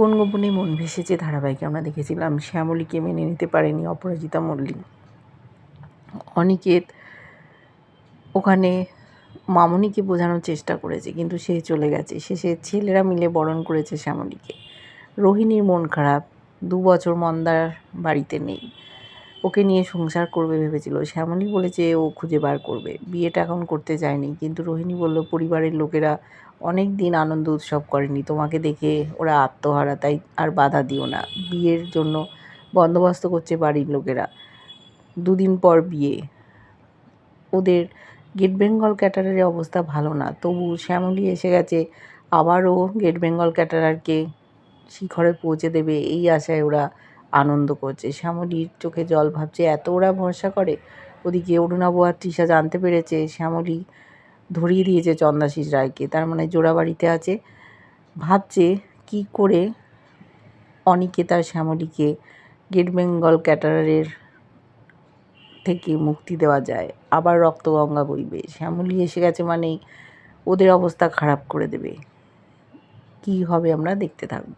কোন গোপনে মন ভেসেছে ধারাবাহিকে? আমরা দেখেছিলাম শ্যামলীকে মেনে নিতে পারেনি অপরাজিতা মল্লিক। অনিকেত ওখানে মামনিকে বোঝানোর চেষ্টা করেছে, কিন্তু সে চলে গেছে। শেষে ছেলেরা মিলে বরণ করেছে শ্যামলীকে। রোহিণীর মন খারাপ, দু বছর মন্দার বাড়িতে নেই। ওকে নিয়ে সংসার করবে ভেবেছিল। শ্যামলী বলেছে ও খুঁজে বার করবে। বিয়েটা এখন করতে চায়নি কিন্তু রোহিণী বলল, পরিবারের লোকেরা অনেক দিন আনন্দ উৎসব করেনি। তোমাকে দেখে ওরা আত্মহারা, তাই আর বাধা দিও না। বিয়ের জন্য বন্দোবস্ত করছে বাড়ির লোকেরা। দুদিন পর বিয়ে। ওদের গেট বেঙ্গল ক্যাটারারের অবস্থা ভালো না। তবু শ্যামলী এসে গেছে, আবারও গেট বেঙ্গল ক্যাটারারকে শিখরে পৌঁছে দেবে, এই আশায় ওরা আনন্দ করছে। শ্যামলীর চোখে জল ভাবছে, এত ওরা ভরসা করে? ওদিকে অরুণাবু আর তৃষা জানতে পেরেছে, শ্যামলী ধরিয়ে দিয়েছে চন্দাশিস রায়কে। তার মানে জোড়াবাড়িতে আছে। ভাবছে কি করে অনিকেতার শ্যামলীকে গেট বেঙ্গল ক্যাটারারের থেকে মুক্তি দেওয়া যায়। আবার রক্তগঙ্গা বইবে। শ্যামলী এসে গেছে মানেই ওদের অবস্থা খারাপ করে দেবে। কি হবে আমরা দেখতে থাকব।